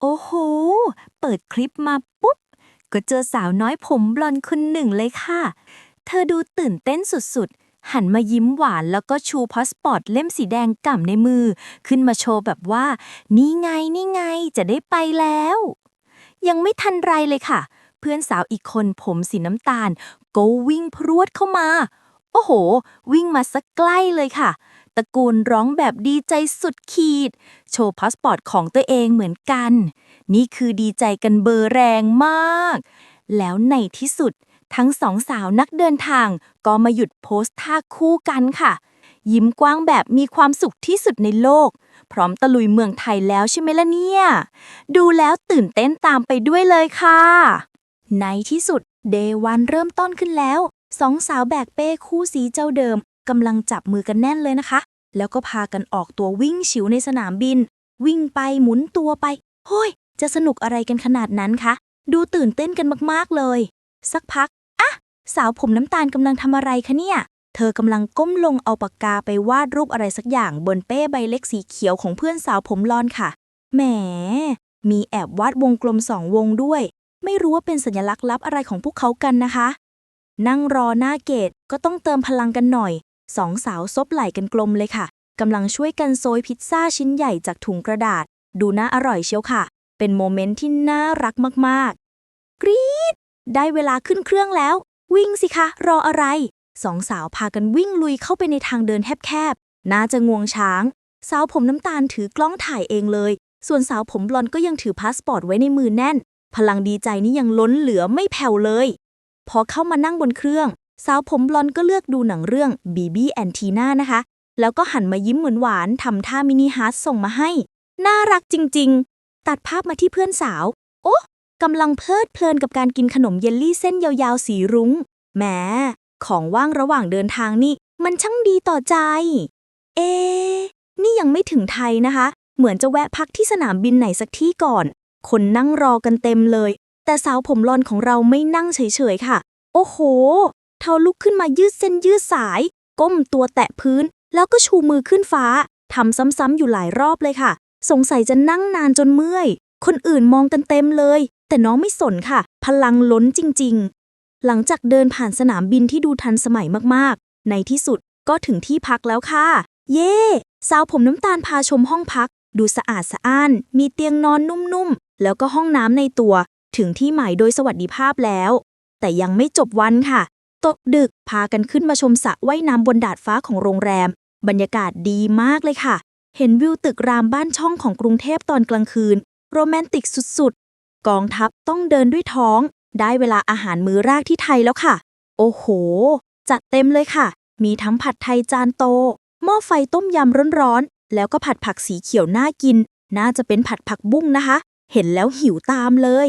โอ้โห เปิดคลิปมาปุ๊บ ก็เจอสาวน้อยผมบลอนด์คนหนึ่งเลยค่ะ เธอดูตื่นเต้นสุดๆ หันมายิ้มหวานแล้วก็ชูพาสปอร์ตเล่มสีแดงก่ำในมือ ขึ้นมาโชว์แบบว่า นี่ไงนี่ไงจะได้ไปแล้ว ยังไม่ทันไรเลยค่ะ เพื่อนสาวอีกคนผมสีน้ำตาล ก็วิ่งพรวดเข้ามา โอ้โห วิ่งมาสักใกล้เลยค่ะ ตระกูลร้องแบบดีใจสุดขีด โชว์พาสปอร์ตของตัวเองเหมือนกัน นี่คือดีใจกันเบอร์แรงมาก แล้วในที่สุด ทั้งสองสาวนักเดินทางก็มาหยุดโพสท่าคู่กันค่ะ ยิ้มกว้างแบบมีความสุขที่สุดในโลก พร้อมตะลุยเมืองไทยแล้วใช่ไหมล่ะเนี่ย ดูแล้วตื่นเต้นตามไปด้วยเลยค่ะ ในที่สุดเดวันเริ่มต้นขึ้นแล้วสองสาวแบกเป้คู่สีเจ้าเดิม กำลังจับมือกันแน่นเลยนะคะ แล้วก็พากันออกตัววิ่งฉิวในสนามบิน วิ่งไปหมุนตัวไปโฮ้ยจะสนุกอะไรกันขนาดนั้นคะ ดูตื่นเต้นกันมากๆเลย สักพัก อะ สาวผมน้ำตาลกำลังทำอะไรคะเนี่ย เธอกำลังก้มลงเอาปากกาไปวาดรูปอะไรสักอย่างบนเป้ใบเล็กสีเขียวของเพื่อนสาวผมลอนค่ะ แหม มีแอบวาดวงกลมสองวงด้วย ไม่รู้ว่าเป็นสัญลักษณ์ลับอะไรของพวกเขากันนะคะ นั่งรอหน้าเกตก็ต้องเติมพลังกันหน่อย สองสาวซบไหล่กันกลมเลยค่ะกำลังช่วยกันโซยพิซซ่าชิ้นใหญ่จากถุงกระดาษ ดูน่าอร่อยเชียวค่ะ เป็นโมเมนต์ที่น่ารักมากๆ กรี๊ด ได้เวลาขึ้นเครื่องแล้ว วิ่งสิคะ รออะไร สองสาวพากันวิ่งลุยเข้าไปในทางเดินแคบๆ น่าจะงวงช้าง สาวผมน้ำตาลถือกล้องถ่ายเองเลย ส่วนสาวผมบลอนก็ยังถือพาสปอร์ตไว้ในมือแน่น พลังดีใจนี่ยังล้นเหลือไม่แผ่วเลย พอเข้ามานั่งบนเครื่อง สาวผมบลอนก็เลือกดูหนังเรื่อง BB and Tina นะคะ แล้วก็หันมายิ้มเหมือนหวานทำท่ามินิฮาร์ทส่งมาให้ น่ารักจริง ๆ ตัดภาพมาที่เพื่อนสาว โอ้กำลังเพลิดเพลินกับการกินขนมเยลลี่เส้นยาวๆ สีรุง้งแหมของว่างระหว่างเดินทางนี่ มันช่างดีต่อใจ เอ๊ะนี่ยังไม่ถึงไทยนะคะ เหมือนจะแวะพักที่สนามบินไหนสักที่ก่อน คนนั่งรอกันเต็มเลย แต่สาวผมรอนของเราไม่นั่งเฉยๆค่ะ โอ้โห เธอลุกขึ้นมายืดเส้นยืดสาย ก้มตัวแตะพื้น แล้วก็ชูมือขึ้นฟ้าทำซ้ำๆอยู่หลายรอบเลยค่ะ สงสัยจะนั่งนานจนเมื่อย คนอื่นมองกันเต็มเลย แต่น้องไม่สนค่ะ พลังล้นจริงๆ หลังจากเดินผ่านสนามบินที่ดูทันสมัยมากๆ ในที่สุดก็ถึงที่พักแล้วค่ะ เย่สาวผมน้ำตาลพาชมห้องพัก ดูสะอาดสะอ้าน มีเตียงนอนนุ่มๆ แล้วก็ห้องน้ำในตัว ถึงที่หมายโดยสวัสดิภาพแล้ว แต่ยังไม่จบวันค่ะ ตกดึกพากันขึ้นมาชมสระว่ายน้ำบนดาดฟ้าของโรงแรม บรรยากาศดีมากเลยค่ะ เห็นวิวตึกรามบ้านช่องของกรุงเทพตอนกลางคืน โรแมนติกสุดๆ กองทัพต้องเดินด้วยท้อง ได้เวลาอาหารมื้อแรกที่ไทยแล้วค่ะ โอ้โห จัดเต็มเลยค่ะ มีทั้งผัดไทยจานโต หม้อไฟต้มยำร้อนๆ แล้วก็ผัดผักสีเขียวน่ากิน น่าจะเป็นผัดผักบุ้งนะคะ เห็นแล้วหิวตามเลย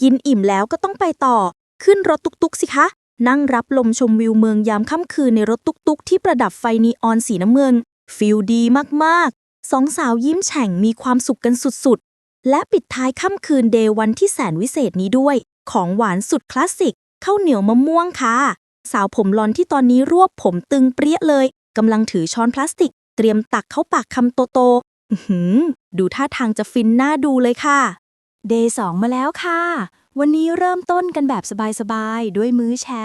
กินอิ่มแล้วก็ต้องไปต่อ ขึ้นรถตุกๆสิคะ นั่งรับลมชมวิวเมืองยามค่ำคืนในรถตุกๆ ที่ประดับไฟนีออนสีน้ำเงิน ฟิลดีมากๆ สองสาวยิ้มแฉ่งมีความสุขกันสุดๆ และปิดท้ายค่ำคืนเดย์วันที่แสนวิเศษนี้ด้วย ของหวานสุดคลาสสิกข้าวเหนียวมะม่วงค่ะ สาวผมลอนที่ตอนนี้รวบผมตึงเปรี้ยเลยกำลังถือช้อนพลาสติก เตรียมตักเข้าปากคำโตๆดูท่าทางจะฟินน่าดูเลยค่ะ เดย์สองมาแล้วค่ะ วันนี้เริ่มต้นกันแบบสบายๆ ด้วยมื้อเช้า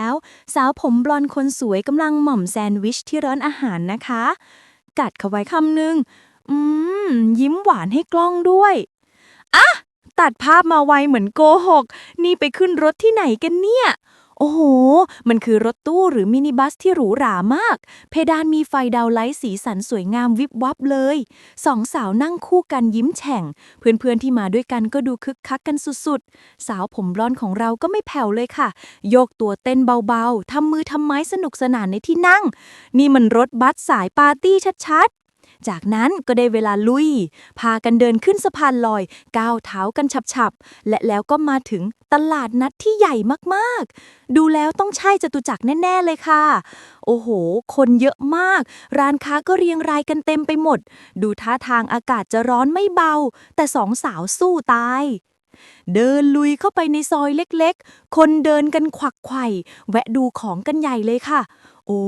สาวผมบลอนด์คนสวยกำลังหม่อมแซนด์วิชที่ร้านอาหารนะคะ กัดเข้าไว้คำหนึ่งอืม ยิ้มหวานให้กล้องด้วย อะ ตัดภาพมาไวเหมือนโกหก นี่ไปขึ้นรถที่ไหนกันเนี่ย โอ้โห มันคือรถตู้หรือมินิบัสที่หรูหรามาก เพดานมีไฟดาวไลท์สีสันสวยงามวิบวับเลย สองสาวนั่งคู่กันยิ้มแฉ่ง เพื่อนๆที่มาด้วยกันก็ดูคึกคักกันสุดๆ สาวผมบลอนของเราก็ไม่แผ่วเลยค่ะ โยกตัวเต้นเบาๆ ทำมือทำไม้สนุกสนานในที่นั่ง นี่มันรถบัสสายปาร์ตี้ชัดๆ จากนั้นก็ได้เวลาลุย พากันเดินขึ้นสะพานลอย ก้าวเท้ากันฉับๆ และแล้วก็มาถึงตลาดนัดที่ใหญ่มากๆ ดูแล้วต้องใช่จตุจักรแน่ ๆ เลยค่ะ โอ้โห คนเยอะมาก ร้านค้าก็เรียงรายกันเต็มไปหมด ดูท่าทางอากาศจะร้อนไม่เบา แต่สองสาวสู้ตายเดินลุยเข้าไปในซอยเล็กๆ คนเดินกันขวักไขว่แวะดูของกันใหญ่เลยค่ะ โอ้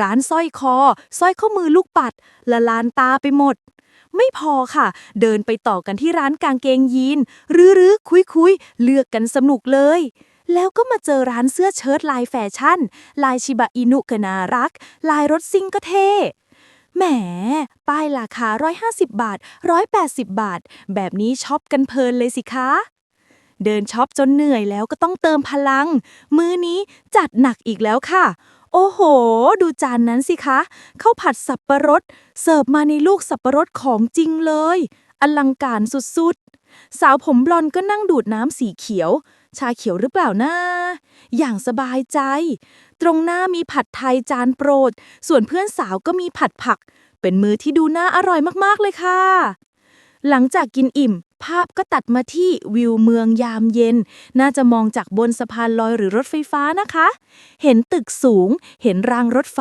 ร้านสร้อยคอสร้อยข้อมือลูกปัด ละลานตาไปหมด ไม่พอค่ะ เดินไปต่อกันที่ร้านกางเกงยีนรื้อๆคุยๆ เลือกกันสนุกเลย แล้วก็มาเจอร้านเสื้อเชิ้ตลายแฟชั่น ลายชิบะอินุก็น่ารัก ลายรถซิ่งก็เท่แหม ป้ายราคา 150 บาท 180 บาท แบบนี้ช็อปกันเพลินเลยสิคะ เดินช็อปจนเหนื่อยแล้วก็ต้องเติมพลัง มื้อนี้จัดหนักอีกแล้วค่ะ โอ้โห ดูจานนั้นสิคะข้าวผัดสับปะรด เสิร์ฟมาในลูกสับปะรดของจริงเลย อลังการสุดๆ สาวผมบลอนก็นั่งดูดน้ำสีเขียว ชาเขียวหรือเปล่านะ อย่างสบายใจ ตรงหน้ามีผัดไทยจานโปรด ส่วนเพื่อนสาวก็มีผัดผัก เป็นมือที่ดูน่าอร่อยมากๆเลยค่ะ หลังจากกินอิ่ม ภาพก็ตัดมาที่วิวเมืองยามเย็น น่าจะมองจากบนสะพานลอยหรือรถไฟฟ้านะคะ เห็นตึกสูง เห็นรางรถไฟ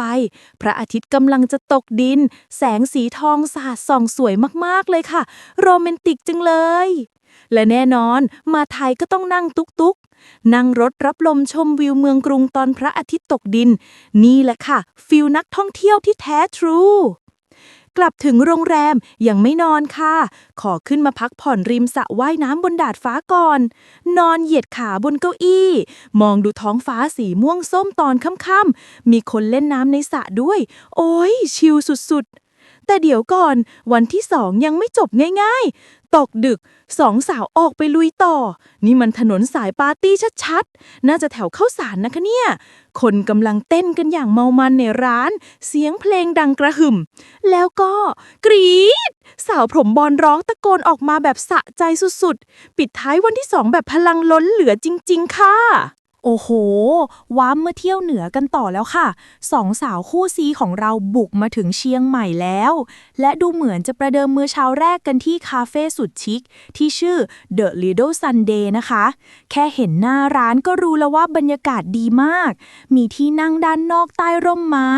พระอาทิตย์กำลังจะตกดิน แสงสีทองสาดส่องสวยมากๆเลยค่ะ โรแมนติกจังเลย และแน่นอนมาไทยก็ต้องนั่งตุกตุกๆนั่งรถรับลมชมวิวเมืองกรุงตอนพระอาทิตย์ตกดิน นี่แหละค่ะ ฟิลนักท่องเที่ยวที่แท้ทรู กลับถึงโรงแรมยังไม่นอนค่ะ ขอขึ้นมาพักผ่อนริมสระว่ายน้ำบนดาดฟ้าก่อน นอนเหยียดขาบนเก้าอี้ มองดูท้องฟ้าสีม่วงส้มตอนค่ำๆมีคนเล่นน้ำในสระด้วย โอ้ยชิลสุดๆแต่เดี๋ยวก่อน วันที่สองยังไม่จบง่ายๆ ตกดึกสองสาวออกไปลุยต่อ นี่มันถนนสายปาร์ตี้ชัดๆ น่าจะแถวเข้าสารนะคะเนี่ย คนกำลังเต้นกันอย่างเมามันในร้าน เสียงเพลงดังกระหึ่ม แล้วก็กรี๊ด สาวผมบอลร้องตะโกนออกมาแบบสะใจสุดๆ ปิดท้ายวันที่สองแบบพลังล้นเหลือจริง ๆ ค่ะ โอ้โห ว้ามเมื่อเที่ยวเหนือกันต่อแล้วค่ะ สองสาวคู่ซีของเราบุกมาถึงเชียงใหม่แล้ว และดูเหมือนจะประเดิมมือเช้าแรกกันที่คาเฟ่สุดชิค ที่ชื่อ The Little Sunday นะคะ แค่เห็นหน้าร้านก็รู้แล้วว่าบรรยากาศดีมาก มีที่นั่งด้านนอกใต้ร่มไม้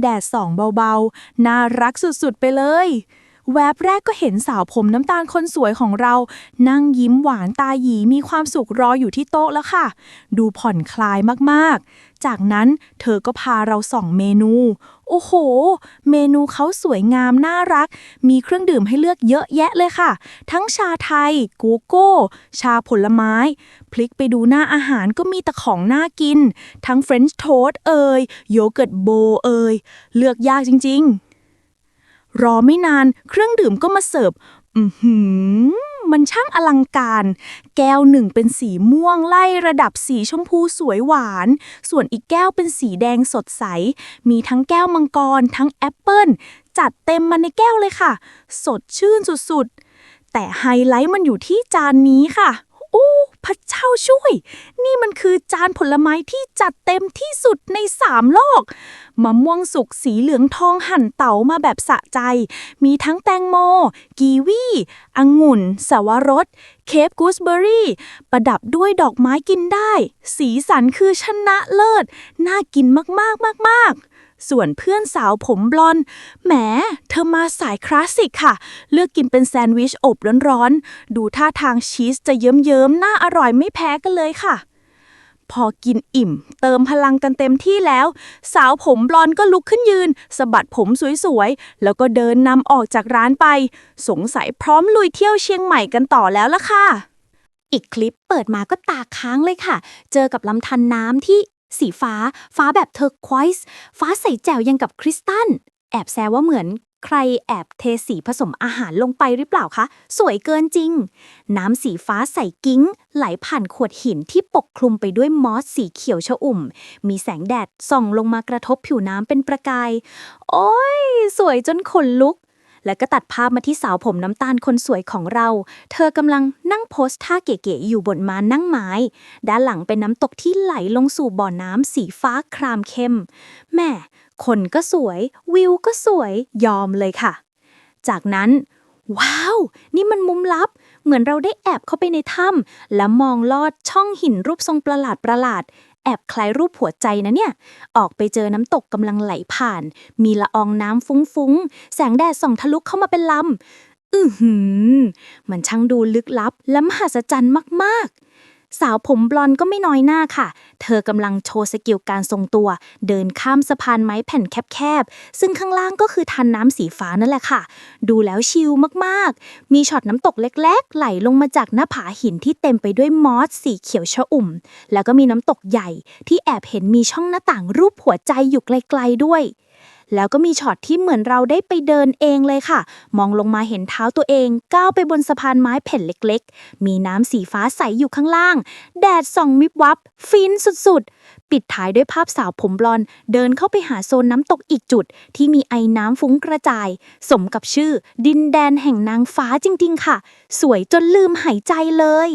แดดส่องเบาๆ น่ารักสุดๆไปเลย แวบแรกก็เห็นสาวผมน้ำตาลคนสวยของเรา นั่งยิ้มหวานตาหยีมีความสุขรออยู่ที่โต๊ะแล้วค่ะ ดูผ่อนคลายมากๆ จากนั้นเธอก็พาเราส่องเมนู โอ้โห เมนูเขาสวยงามน่ารัก มีเครื่องดื่มให้เลือกเยอะแยะเลยค่ะ ทั้งชาไทยโกโก้ ชาผลไม้ พลิกไปดูหน้าอาหารก็มีแต่ของน่ากิน ทั้งเฟรนช์โทสต์เอ่ยโยเกิร์ตโบเอ่ยเลือกยากจริง ๆ รอไม่นานเครื่องดื่มก็มาเสิร์ฟอือหือมันช่างอลังการ แก้วหนึ่งเป็นสีม่วงไล่ระดับสีชมพูสวยหวาน ส่วนอีกแก้วเป็นสีแดงสดใส มีทั้งแก้วมังกร ทั้งแอปเปิลจัดเต็มมาในแก้วเลยค่ะ สดชื่นสุดๆ แต่ไฮไลท์มันอยู่ที่จานนี้ค่ะ พระเจ้าช่วย นี่มันคือจานผลไม้ที่จัดเต็มที่สุดในสามโลก มะม่วงสุกสีเหลืองทองหั่นเต๋ามาแบบสะใจ มีทั้งแตงโม กีวีองุ่น สวรส เคปกูสเบอรี่ ประดับด้วยดอกไม้กินได้ สีสันคือชนะเลิศ น่ากินมากๆมากๆ ส่วนเพื่อนสาวผมบลอนแหม เธอมาสายคลาสสิกค่ะ เลือกกินเป็นแซนด์วิชอบร้อนๆ ดูท่าทางชีสจะเยิ้มๆ น่าอร่อยไม่แพ้กันเลยค่ะ พอกินอิ่ม เติมพลังกันเต็มที่แล้ว สาวผมบลอนก็ลุกขึ้นยืนสะบัดผมสวยๆ แล้วก็เดินนำออกจากร้านไป สงสัยพร้อมลุยเที่ยวเชียงใหม่กันต่อแล้วล่ะค่ะอีกคลิปเปิดมาก็ตาค้างเลยค่ะ เจอกับลำธารน้ำที่ สีฟ้า ฟ้าแบบเทอร์ควอยส์ฟ้าใสแจ๋วยังกับคริสตัล แอบแซวว่าเหมือนใครแอบเทสีผสมอาหารลงไปหรือเปล่าคะ สวยเกินจริง น้ำสีฟ้าใสกิ้ง ไหลผ่านขวดหินที่ปกคลุมไปด้วยมอสสีเขียวชอุ่ม มีแสงแดดส่องลงมากระทบผิวน้ำเป็นประกาย โอ้ย สวยจนขนลุก แล้วก็ตัดภาพมาที่สาวผมน้ำตาลคนสวยของเรา เธอกำลังนั่งโพสท่าเก๋ๆอยู่บนม้านั่งไม้ ด้านหลังเป็นน้ำตกที่ไหลลงสู่บ่อน้ำสีฟ้าครามเข้มแม่คนก็สวย วิวก็สวยยอมเลยค่ะ จากนั้น ว้าว นี่มันมุมลับ เหมือนเราได้แอบเข้าไปในถ้ำและมองลอดช่องหินรูปทรงประหลาดประหลาด แอบคล้ายรูปหัวใจนะเนี่ย ออกไปเจอน้ำตกกำลังไหลผ่าน มีละอองน้ำฟุ้งๆ แสงแดดส่องทะลุเข้ามาเป็นลำอือหือ มันช่างดูลึกลับและมหัศจรรย์มากๆ สาวผมบลอนก็ไม่น้อยหน้าค่ะ เธอกำลังโชว์สกิลการทรงตัว เดินข้ามสะพานไม้แผ่นแคบๆ ซึ่งข้างล่างก็คือทันน้ำสีฟ้านั่นแหละค่ะ ดูแล้วชิลมากๆ มีช็อตน้ำตกเล็กๆ ไหลลงมาจากหน้าผาหินที่เต็มไปด้วยมอสสีเขียวชอุ่ม แล้วก็มีน้ำตกใหญ่ที่แอบเห็นมีช่องหน้าต่างรูปหัวใจอยู่ไกลๆด้วย แล้วก็มีช็อตที่เหมือนเราได้ไปเดินเองเลยค่ะ มองลงมาเห็นเท้าตัวเองก้าวไปบนสะพานไม้แผ่นเล็กๆ มีน้ำสีฟ้าใสอยู่ข้างล่าง แดดส่องมิบวับ ฟินสุดๆ ปิดท้ายด้วยภาพสาวผมบลอน เดินเข้าไปหาโซนน้ำตกอีกจุด ที่มีไอ้น้ำฟุ้งกระจาย สมกับชื่อ ดินแดนแห่งนางฟ้าจริงๆ ค่ะ สวยจนลืมหายใจเลย